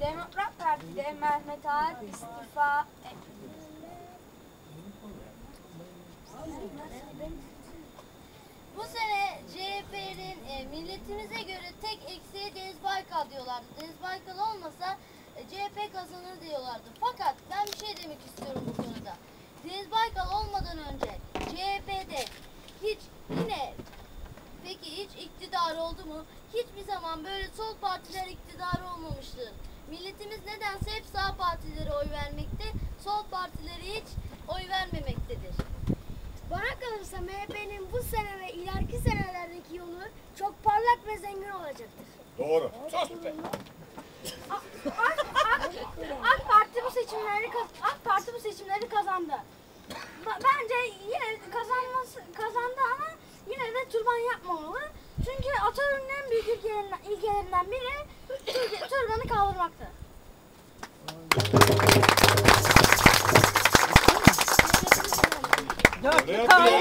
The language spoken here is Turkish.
Demokrat Parti'de Mehmet Ağar istifa Bu sene CHP'nin e, milletimize göre tek eksiği Deniz Baykal diyorlardı. Deniz Baykal olmasa e, CHP kazanır diyorlardı. Fakat ben bir şey demek istiyorum bu konuda. Deniz Baykal olmadan önce CHP'de hiç yine peki hiç iktidar oldu mu? Hiçbir zaman böyle sol partiler iktidar olmamıştır. Milletimiz nedense hep sağ partilere oy vermekte, sol partilere hiç oy vermemektedir. Bana kalırsa MHP'nin bu sene ve ileriki senelerdeki yolu çok parlak ve zengin olacaktır. Doğru. Sus be. AK Parti bu seçimleri AK Parti bu seçimleri kazandı. Bence yine kazanması kazandı ama yine de türban yapmamalı. Çünkü Atatürk'ün en büyük ilkelerinden, ilkelerinden biri Dörtlü kahve.